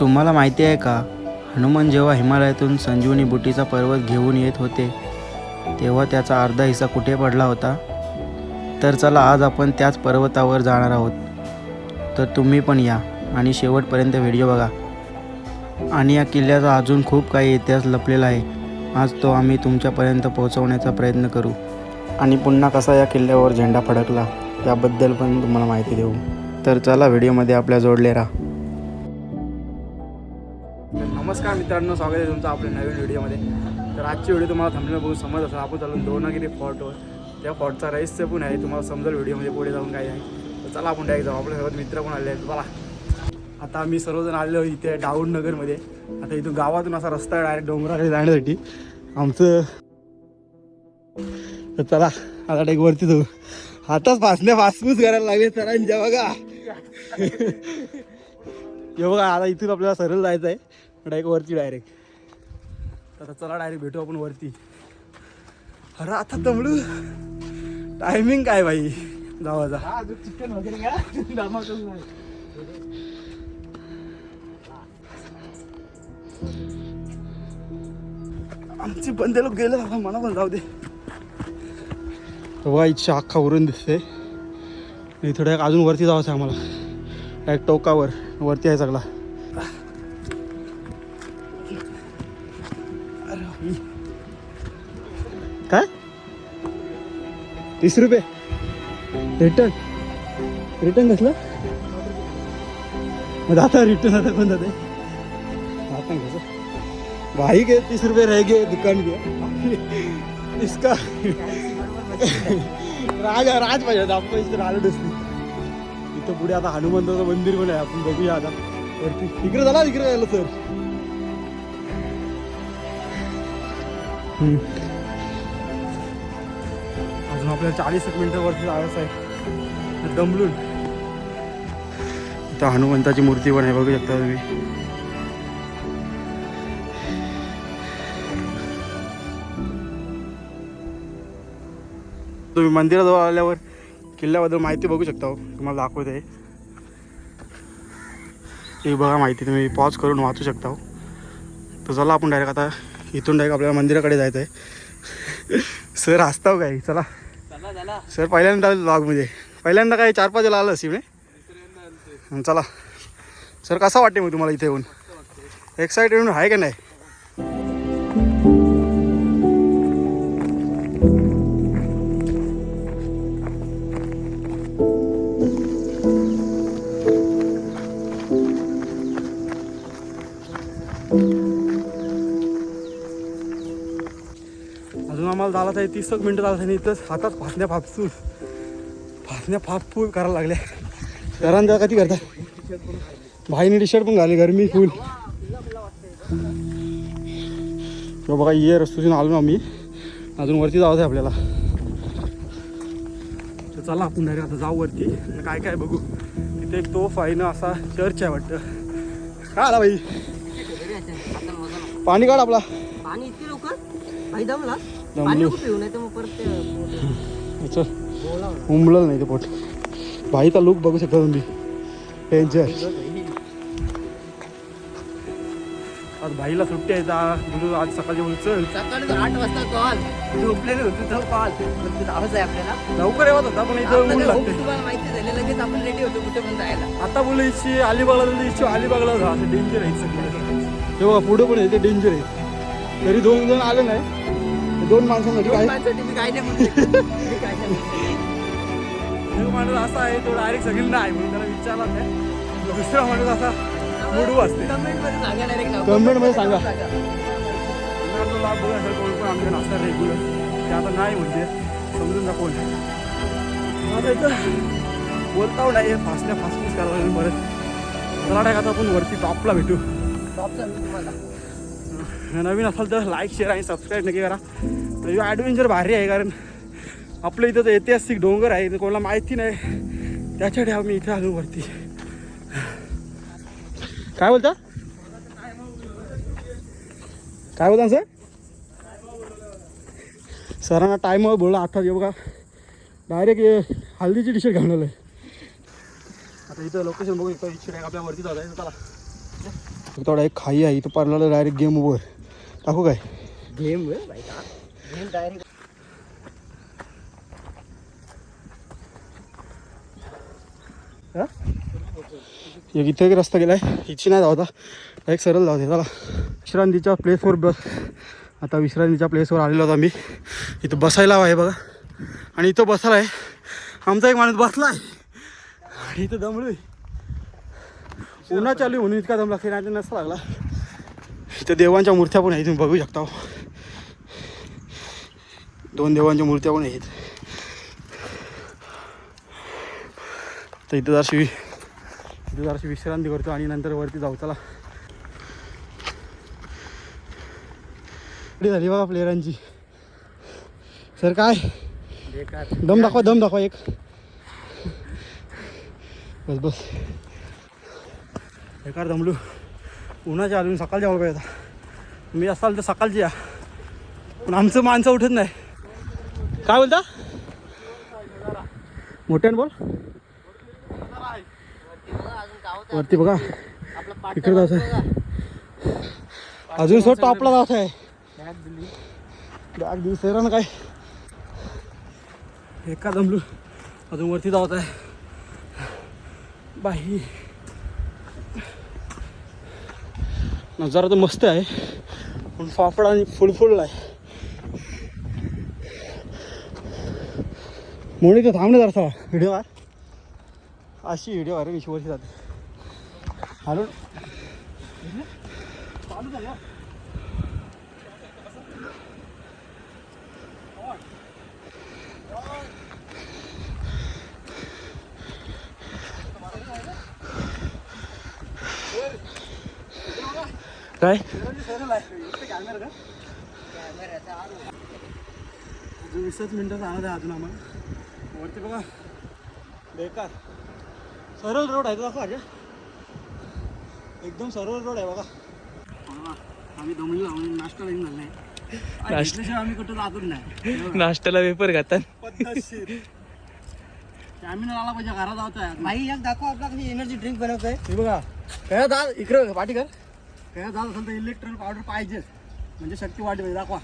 तुम्हाला माहिती आहे का? हनुमान जेव्हा हिमालयातून संजीवनी बुटीचा पर्वत घेऊन येत होते तेव्हा त्याचा अर्धा हिस्सा कुठे पडला होता? तर चला आज आपण त्याच पर्वतावर जाणार आहोत. तर तुम्ही पण या आणि शेवटपर्यंत व्हिडिओ बघा. आणि या किल्ल्याचा अजून खूप काही इतिहास लपलेला आहे. आज तो आम्ही तुमच्यापर्यंत पोहोचवण्याचा प्रयत्न करू. आणि पुन्हा कसा या किल्ल्यावर झेंडा फडकला याबद्दल पण तुम्हाला माहिती देऊ. तर चला व्हिडिओमध्ये आपल्या जोडले राहा. नमस्कार मित्रांनो स्वागत आहे तुमचं आपल्या नवीन व्हिडिओमध्ये. तर आजची व्हिडिओ तुम्हाला थांबणं बघून समज असेल आपण चालून दोनागिरी फॉर्टवर त्या फॉर्टचा रहस्य पण आहे तुम्हाला समजेल व्हिडिओमध्ये पुढे जाऊन काय आहे. तर चला आपण डायरेक्ट जाऊ आपल्यासोबत मित्र पण आले आहेत चला. आता आम्ही सर्वजण आलेलो इथे डाऊन नगरमध्ये. आता इथून गावातून असा रस्ता आहे डायरेक्ट डोंगराकडे जाण्यासाठी आमचं तर चला आता डायरेक्ट वरती जाऊ. आताच फासण्या फासफूस करायला लागले सरांच्या बघा. हे बघा आता इथून आपल्याला सरळ जायचं आहे डायरेक्ट वरती डायरेक्ट. तर चला डायरेक्ट भेटू आपण वरती. अरे आता दमडू टायमिंग काय भाई? चिकन वगैरे घ्या आमचे बंदे लोक गेले आता मला पण जाऊ दे. बघा इच्छा अख्खा उरून दिसते. एक अजून वरती जावंच आहे आम्हाला डायरेक्ट टोकावर वरती आहे सगळा. काय? तीस रुपये. रिटर्न. रिटर्न कसलं? मग आता रिटर्न आता कोण जाते? आता कसं? भाई गे तीस रुपये रह गे दुकान घे. इसका. राज राज पाहिजे आपण इथं आलो नसती इथं पुढे आता हनुमंताचं मंदिर पण आहे आपण बघूया आता. वरती. इकडे झाला इकडे जायला सर. अजून आपल्याला चाळीस एक मिनिटं वरती जायचं आहे. दमलून. इथं हनुमंताची मूर्ती पण आहे बघू शकता तुम्ही. तुम्ही मंदिराजवळ आल्यावर किल्ल्याबद्दल माहिती बघू शकता हो. तुम्हाला दाखवत. आहे ही बघा माहिती तुम्ही पॉज करून वाचू शकता हो. तर चला आपण डायरेक्ट आता इथून डायरेक्ट आपल्याला मंदिराकडे जायचं आहे सर हसताव काय चला. सर पहिल्यांदा आलं ब्लॉगमध्ये पहिल्यांदा काय चार पाच वेळा आलं नाही चला. सर कसा वाटते मग तुम्हाला इथे येऊन? एक्साइटेड आहे का नाही? तर तीस एक मिनटं झालं इथंच हातात फासण्या फापसूस फासण्या फापफूल करायला लागल्या घरांना कधी करता? भाईने टी शर्ट पण घाले गरमी फुल बघा ये रस्तून आलो ना आम्ही. अजून वरती जावं आहे आपल्याला. तर चला आपण डायरेक्ट आता जाऊ वरती. काय काय बघू. तिथे एक तोफ आहे ना असा चर्च आहे वाटतं. काय आला भाई? पाणी काढ आपला. पाणी इतके लवकर? दमला पिऊ? नाही तर ते चल उमललं नाही ते पोट. भाईचा लुक बघू शकता तुम्ही. डेंजर आज भाईला सुट्टी आहे आज बोलू आज सकाळची बोलू चल. सकाळी आठ वाजता कॉल झोपलेले होते तो कॉल आवाज आहे आपल्याला. लवकर येत होता पण इथं ऊन आपल्याला लागते होप तुम्हाला माहिती झालं लगेच आपण रेडी होतो कुठे पण जायला. आता बोलू इच्छी अलिबागला इच्छी अलिबागला जा असं डेंजर आहे सगळं तेव्हा पुढे पण आहे ते डेंजर आहे. तरी दोन जण आले नाही. दोन माणसांसाठी काय माणसासाठी मी काय नाही. मी काय. एक माणूस असा आहे तो डायरेक्ट सगळी नाही म्हणून त्याला विचारला नाही दुसरा माणूस असा मुडू असते Comment मध्ये सांगा direct नाव. सांगा. तो लाभ बघा सर कोण पण आमच्या रेग्युलर ते आता नाही म्हणजे समजून जा कोण आता इथं बोलताव नाही फासण्या फासफूस करायला लागेल बरं चला टाक आता आपण वरती टॉपला भेटू Top सांगू तुम्हाला. नवीन असाल तर लाईक शेअर आणि सबस्क्राईब नक्की करा. तर ॲडव्हेंचर भारी आहे कारण आपलं इथं तर ऐतिहासिक डोंगर आहे. कोणाला माहिती नाही. त्याच्यासाठी आम्ही इथे आलो वरती. काय बोलता? काय बोलता सर? सरांना टाईमवर बोलला आठवत येऊ बघा. डायरेक्ट हल्दीची टी शर्ट घालणार आहे आता इथं लोकेशन बघू शकतो इच्छा आपल्या वरती जात आहे चला. थोडा एक खाई आहे. इथं पारला डायरेक्ट गेम ओव्हर टाकू काय? गेम गेम डायरेक्ट एक इथे एक रस्ता गेलाय. हिची नाही धावता. एक सरळ धावते. चला. विश्रांतीच्या प्लेसवर बस. आता विश्रांतीच्या प्लेसवर आलेलो आहोत आम्ही. इथं बसायला आहे बघा. आणि इथं बसायला आहे. आमचा एक माणूस बसला आहे आणि इथं दमलोय. उन्हा चालू म्हणून इतका दम लागते नाही नसता लागला. त्या देवांच्या मूर्त्या पण आहेत तुम्ही बघू शकता. हो. दोन देवांच्या मूर्त्या पण आहेत. तर इथं जराशी इथं जराशी विश्रांती करतो आणि नंतर वरती जाऊ. चला. रेडी झाली बघा प्लेयरांची सर काय? दम दाखवा दम दाखवा एक. बस बस. बेकार दमलू. उन्हाच्या अजून सकाळच्या जावं पाहिजे आता. असाल तर सकाळची या पण आमचं माणसं उठत नाही. काय बोलता? मोठ्यानं बोल. वरती बघा. इकडे जायचं आहे. अजून सोड टॉपला जात आहे. बॅग दिवस ना काय? एका दमलू अजून वरती जात आहे. बाई. नजारा तर मस्त आहे. पण फाफडा आणि फुलफुल आहे. म्हणून तर थांबणे जरा व्हिडिओ कार अशी व्हिडिओ अरे वर्षी जाते. हॅलो. काय? अजून वीसच मिनटं जाणार आहे अजून आम्हाला. वरती बघा. बेकार. सरळ रोड आहे तो दाखवा आजा. एकदम सरळ रोड आहे बघा. आम्ही दमलो आम्ही नाश्ता लागून झाला नाही. घेतल्याशिवाय आम्ही कुठं जातच नाही. नाश्त्याला वेपर घातात. स्टॅमिना आला पाहिजे घरात जात आहे भाई एक दाखव आपला एनर्जी ड्रिंक बनवतोय. हे बघा. काय दाद इकडं पाठी कर. काय दाद असेल तर इलेक्ट्रॉन पावडर पाहिजेच. म्हणजे शक्ती वाढते दाखवा.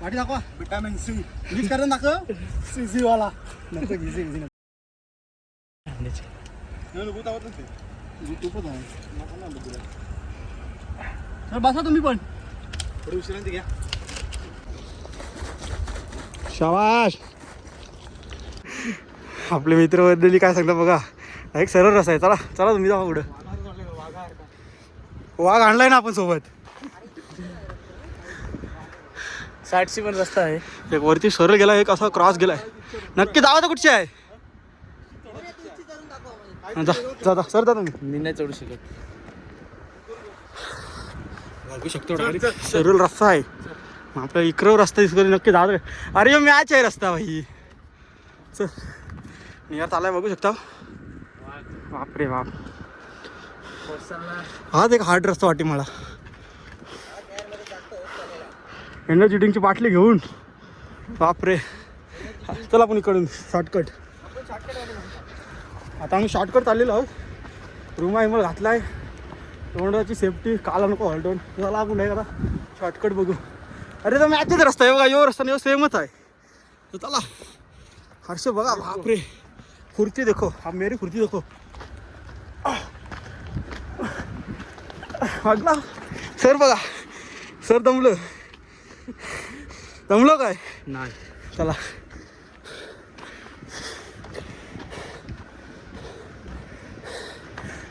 पाठी दाखवा. विटामिन सी मीच करून दाखव. सी सी वाला. नको घे सी सी तूपच आहे. सर बसा तुम्ही पण. थोडी विश्रांती घ्या. शाबाश आपले मित्रबद्दल काय सांगता बघा. एक सरळ रस्ता आहे. चला चला तुम्ही जावा पुढं. वाघ आणलाय ना आपण सोबत. साठशी पण रस्ता आहे. एक वरती सरळ गेला एक असा क्रॉस गेलाय. नक्की जावा तर कुठची आहे? जा सर जा तुम्ही. मी नाही चढू शकत. शकतो सरळ रस्ता आहे. मग आपल्या इकडं रस्ता दिसतो नक्की जात अरे मॅच आहे रस्ता भाई. चल. निघा चालाय बघू शकता. बापरे बाप. हाच एक हार्ड रस्ता वाटे मला. एनर्जी ड्रिंकची बाटली घेऊन. बापरे. चला आपण इकडून शॉर्टकट आता आम्ही शॉर्टकट चाललेलो आहोत. रूम आहे मला घातला आहे तोंडाची सेफ्टी काला नको हॉल्टोन चला आपण नाही करा शॉर्टकट बघू. अरे तो मॅचच रस्ता आहे बघा यो रस्ता नाही सेमच आहे. तर चला. हर्ष बघा बापरे. खुर्ची देखो. हा मेरी खुर्ची देखो. वागला सर बघा. सर दमलं. दमलो काय? नाही. चला.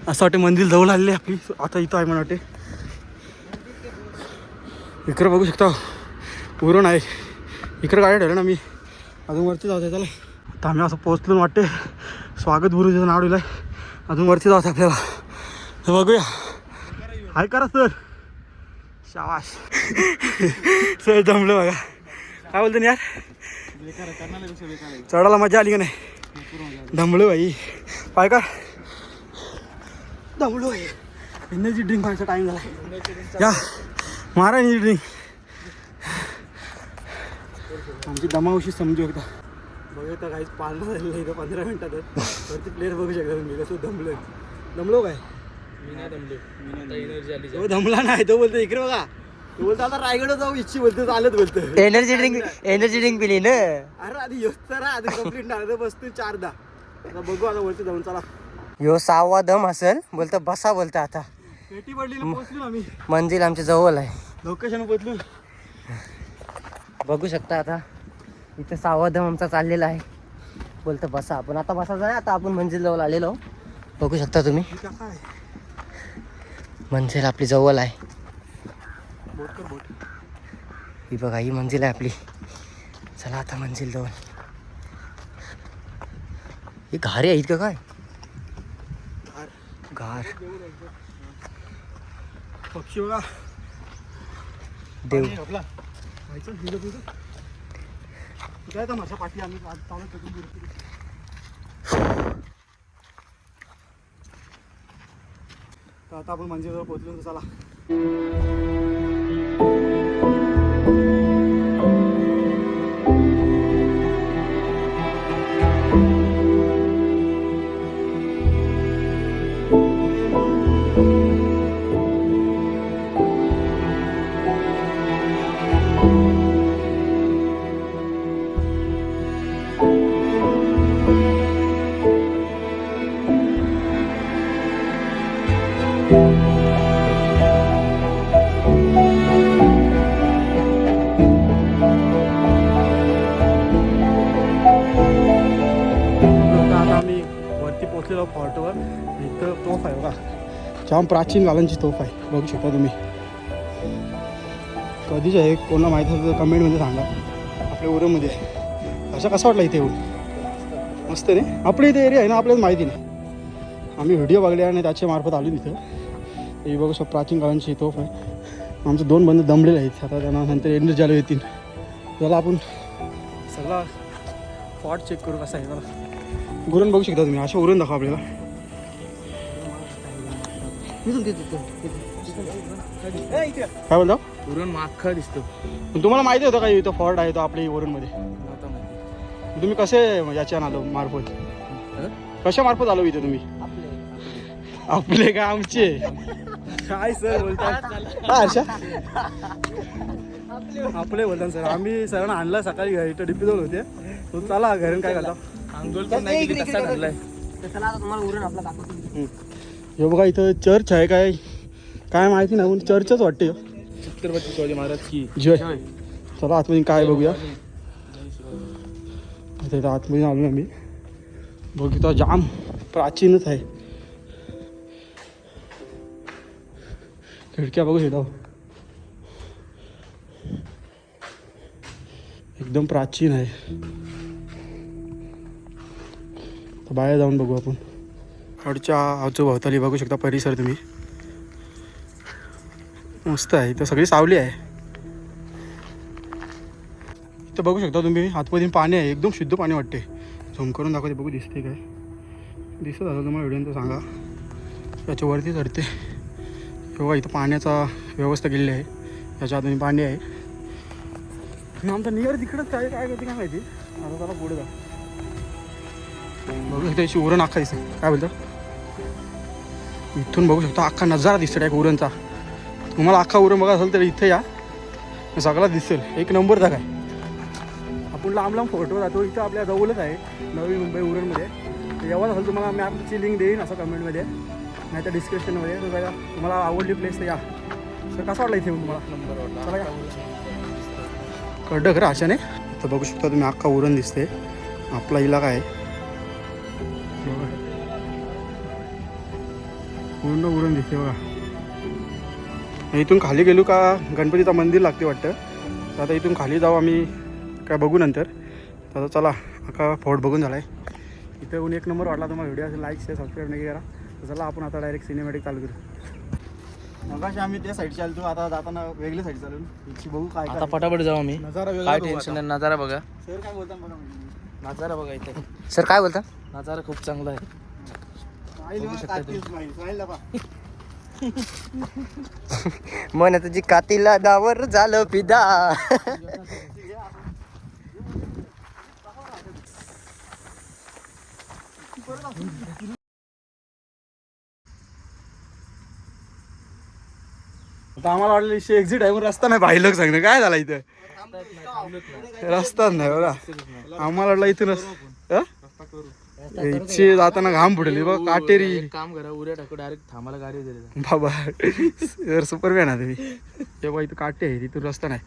असं वाटते मंदिर जवळ आलेली आपली. आता इथं आहे मला वाटते इकडं बघू शकता. उरण आहे. इकडं गाड्या ठरलं ना मी. अजून वरती जाऊ चला. आता आम्ही असं पोहोचलो वाटते स्वागत गुरुजीचं नाव दिलं आहे अजून वरती जाऊ आपल्याला. बघूया. हाय करा सर. शाबाश सर जमलं बघा. काय बोलतो ना यार? चढायला मजा आली का नाही? दमलो भाई. पाय का दमलो आहे एनर्जी ड्रिंक व्हायचा टाइम झाला. या. मारा एनर्जी ड्रिंक आमची दमावशी समजू एकदा बघा काहीच पाळणं झालेलं इथं पंधरा मिनिटात. वरती प्लेअर बघू शकता तुम्ही. कसं दमलोय. दमलो काय? तो दमला नाही तो बोलतो इकडे बघा. तो बोलतो आता रायगड जाऊ इच्छी बोलतो चालत बोलतो एनर्जी ड्रिंक एनर्जी ड्रिंक पिली ना. अरे आधी येऊ तर आधी कंप्लीट नाही बसतो चारदा. आता बघू आता बोलतो जाऊन चला. यो सहावा दम असेल. बोलतो बसा बोलतो आता. पेटी पडली ना पोहोचलो आम्ही. मंजिल आमच्या जवळ आहे. लोकेशन पोहोचलो. बघू शकता आता. इथं सहावा दम आमचा चाललेला आहे. बोलतो बसा आपण आता बसायचं नाही आता आपण मंजिल जवळ आलेलो. आहो. बघू शकता तुम्ही. काय मंजिल आपली जवळ आहे. ही बघा ही मंजिल आहे आपली. चला आता मंजिल जवळ. ही घारे आहेत का काय? घार. पक्षी बघा. देव. जायचं पाठी? आम्ही आज चालत होतो दूर. तर आता आपण मंदिरावर पोहोचलो तर चला. प्राचीन कालांची तोफ आहे. बघू शकता तुम्ही. कधीच आहे कोणाला माहीत असेल तर कमेंटमध्ये सांगा. आपल्या उरमध्ये असं कसं वाटलं इथे येऊन? मस्त नाही आपल्या इथे एरिया आहे ना आपल्याला माहिती नाही. आम्ही व्हिडिओ बघले आणि त्याच्या मार्फत आलो तिथं. हे बघू शकतो प्राचीन काळांची तोफ आहे. आमचे दोन बंद दमलेले आहेत. आता त्यांना नंतर एनर्जी आले येतील त्याला आपण सगळा फॉट चेक करू कसा आहे मला गुरण बघू शकता तुम्ही. अशा उरण दाखवा आपल्याला. काय बोलता उरण माखा दिसतो. पण तुम्हाला माहिती होतं का इथं फॉर्ट आहे तो आपल्या उरणमध्ये तुम्ही कसे याच्या आलो मार्फत? कशा मार्फत आलो इथे तुम्ही? आपले. का आमचे? काय सर बोलतात आपले बोलतात सर. आम्ही सरांना आणला सकाळी घरी. इथं डिपी जाऊन होते. तो चला घरून काय करता? आंघोळ पण नाही तुम्हाला उरण आपला दाखवतो. हे बघा इथं चर्च आहे काय? काय माहिती नाही पण चर्चच वाटते. छत्रपती शिवाजी महाराज की. जय. चला आतमध्ये काय बघूया. आता आतमध्ये आलो आम्ही. बघितलं जाम प्राचीनच आहे. खिडक्या बघू शकता एकदम प्राचीन आहे. बाहेर जाऊन बघू आपण. कडच्या आजूभोवताली बघू शकता परिसर तुम्ही. मस्त आहे. इथं सगळी सावली आहे. इथं बघू शकता तुम्ही आतमध्ये पाणी आहे. एकदम शुद्ध पाणी वाटते झूम करून दाखवते बघू दिसते काय? दिसत असं तुम्हाला व्हिडिओ सांगा. याच्यावरती चढते. किंवा इथं पाण्याचा व्यवस्था केलेली आहे. याच्या आतमध्ये पाणी आहे. आमचं आमचा नियर तिकडंच काय काय करते काय माहिती? आता त्याला पुढे जा. बघू शकता याची उरण काय बोलतं? इथून बघू शकता. अख्खा नजारा दिसतो एक उरणचा. तुम्हाला अख्खा उरण बघा असेल तर इथे या. सगळा दिसेल. एक नंबर जागा आहे. आपण लांब लांब फोटो जातो. इथं आपल्या जवळच आहे. नवी मुंबई उरणमध्ये. तर जेव्हा असेल तुम्हाला मॅपची लिंक देईन असं कमेंटमध्ये नाही तर डिस्क्रिप्शनमध्ये तर जरा तुम्हाला आवडली प्लेस तर या. तर कसं वाटलं इथे तुम्हाला? नंबर वाटला. कळलं खरं अशाने इथं बघू शकता तुम्ही अख्खा उरण दिसते आपला इलाका आहे. पूर्ण उरण दिसते बघा. इथून खाली गेलो का गणपतीचं मंदिर लागते वाटतं. तर आता इथून खाली जाऊ आम्ही काय बघू नंतर. तर आता चला अख्खा फोर्ट बघून झाला आहे इथं येऊन एक नंबर वाटला तुम्हाला व्हिडिओ असेल लाईक शेअर सबस्क्राईब नाही करा. तर चला आपण आता डायरेक्ट सिनेमॅटिक चालू करू. आम्ही त्या साईड चालतो आता जाताना वेगळ्या साईड चालून बघू काय आता पटापट जाऊ आम्ही. नजारा काय वेगळा टेन्शन नाही नजारा बघा. सर काय बोलता बघा म्हणजे. नजारा बघा इथे. सर काय बोलता? नजारा खूप चांगला आहे. मन तुझी कातीला दावर झालं पिदा. आता आम्हाला वाटलं इथे एक्झिट आहे पण रस्ता नाही. पाहिलं सांगणं काय झाला इथं? रस्ताच नाही बघा. आम्हाला वाटलं इथून इथे जाताना घाम फुटली बघ काटेरी. काम करा उद्या टाकू डायरेक्ट थांबाला गाडी दिली बाबा सुपरमॅन आहे तुम्ही तेव्हा इथं काटे आहे तिथून रस्ता नाही.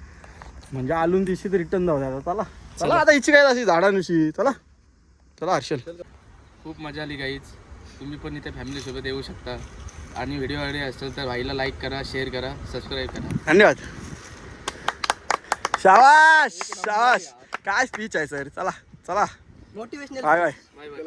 म्हणजे आलून दिवशी तर रिटर्न जाऊ द्या चला. चला आता इच्छी काय अशी झाडानुशी चला. चला हर्षल. खूप मजा आली गाईच तुम्ही पण इथे फॅमिली सोबत येऊ शकता. आणि व्हिडिओ वगैरे असेल तर भाईला लाईक करा शेअर करा सबस्क्राईब करा. धन्यवाद. शाबाश शाबाश काय स्पीच आहे सर चला चला. Motivational bye bye.